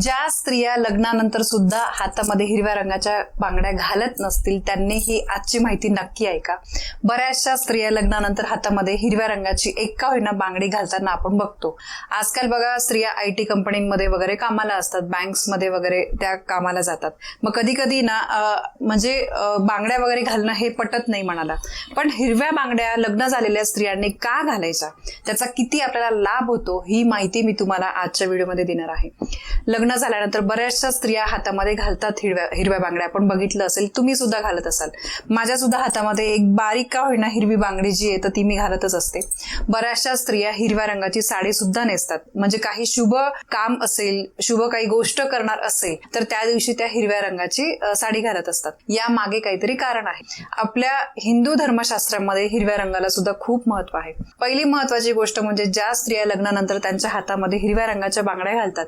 ज्या स्त्रिया लग्नानंतर सुद्धा हातामध्ये हिरव्या रंगाच्या बांगड्या घालत नसतील त्यांनी ही आजची माहिती नक्की ऐका. बऱ्याचशा स्त्रिया लग्नानंतर हातामध्ये हिरव्या रंगाची एक का होईना बांगडी घालताना आपण बघतो. आजकाल बघा स्त्रिया आय टी कंपनीमध्ये वगैरे कामाला असतात बँक्समध्ये वगैरे त्या कामाला जातात. मग कधी कधी ना म्हणजे बांगड्या वगैरे घालणं हे पटत नाही म्हणाला. पण हिरव्या बांगड्या लग्न झालेल्या स्त्रियांनी का घालायच्या? त्याचा किती आपल्याला लाभ होतो ही माहिती मी तुम्हाला आजच्या व्हिडिओमध्ये देणार आहे. लग्न लग्न झाल्यानंतर बऱ्याचशा स्त्रिया हातामध्ये घालतात हिरव्या हिरव्या बांगड्या. आपण बघितलं असेल तुम्ही सुद्धा घालत असाल. माझ्या सुद्धा हातामध्ये एक बारीक का होईना हिरवी बांगडी जी आहे तर ती मी घालतच असते. बऱ्याचशा स्त्रिया हिरव्या रंगाची साडी सुद्धा नेसतात. म्हणजे काही शुभ काम असेल शुभ काही गोष्ट करणार असेल तर त्या दिवशी त्या हिरव्या रंगाची साडी घालत असतात. या मागे काहीतरी कारण आहे. आपल्या हिंदू धर्मशास्त्रामध्ये हिरव्या रंगाला सुद्धा खूप महत्त्व आहे. पहिली महत्वाची गोष्ट म्हणजे ज्या स्त्रिया लग्नानंतर त्यांच्या हातामध्ये हिरव्या रंगाच्या बांगड्या घालतात